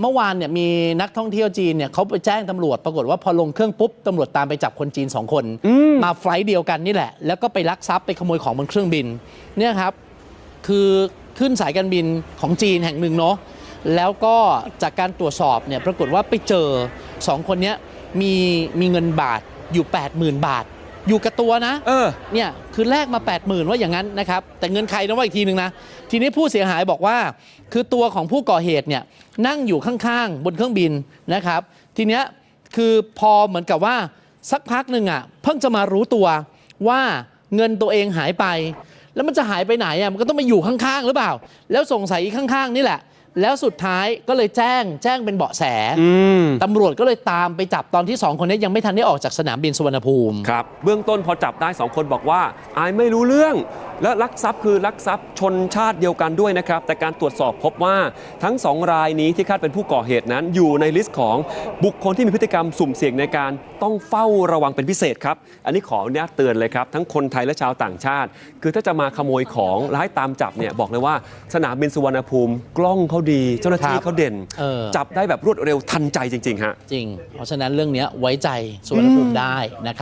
เมื่อวานเนี่ยมีนักท่องเที่ยวจีนเนี่ยเขาไปแจ้งตำรวจปรากฏว่าพอลงเครื่องปุ๊บตำรวจตามไปจับคนจีน 2 คน มาไฟลท์เดียวกันนี่แหละ แล้วก็ไปลักทรัพย์ไปขโมยของบนเครื่องบินเนี่ยครับคือขึ้นสายการบินของจีนแห่งหนึ่งเนาะแล้วก็จากการตรวจสอบเนี่ยปรากฏว่าไปเจอ 2 คนเนี้ยมีมีเงินบาทอยู่ 80,000 บาท อยู่กับตัวนะเออ เนี่ยคือแลกมา 80,000 ว่าอย่างนั้นนะครับ แต่เงินใครนะว่าอีกทีนึงนะ ทีนี้ผู้เสียหายบอกว่า คือตัวของผู้ก่อเหตุเนี่ยนั่งอยู่ข้างๆ บนเครื่องบินนะครับ ทีเนี้ยคือพอเหมือนกับว่าสักพักหนึ่งอะเพิ่งจะมารู้ตัวว่าเงินตัวเองหายไป แล้วมันจะหายไปไหนอะมันก็ต้องมาอยู่ข้างๆ หรือเปล่า แล้วสงสัยอีกข้างๆ นี่แหละ แล้วสุดท้ายก็เลยแจ้งแจ้งเป็นเบาะแสอืมตำรวจก็เลยตามไปจับตอนที่สองคนนี้ยังไม่ทันได้ออกจากสนามบินสุวรรณภูมิครับเบื้องต้นพอจับได้ 2 คนบอกว่าอายไม่รู้เรื่อง และลักทรัพย์คือลักทรัพย์ชนชาติเดียวกันด้วยนะครับ แต่การตรวจสอบพบว่าทั้ง 2 รายนี้ที่คาดเป็นผู้ก่อเหตุนั้น อยู่ในลิสต์ของบุคคลที่มีพฤติกรรมสุ่มเสี่ยงในการต้องเฝ้าระวังเป็นพิเศษครับ อันนี้ขออนุญาตเตือนเลยครับ ทั้งคนไทยและชาวต่างชาติ คือถ้าจะมาขโมยของแล้วให้ตามจับเนี่ยบอกเลยว่าสนามบินสุวรรณภูมิกล้องเขาดี เจ้าหน้าที่ครับเขาเด่น เออ จับได้แบบรวดเร็วทันใจจริงๆฮะ จริง เพราะฉะนั้นเรื่องเนี้ยไว้ใจสุวรรณภูมิได้นะครับ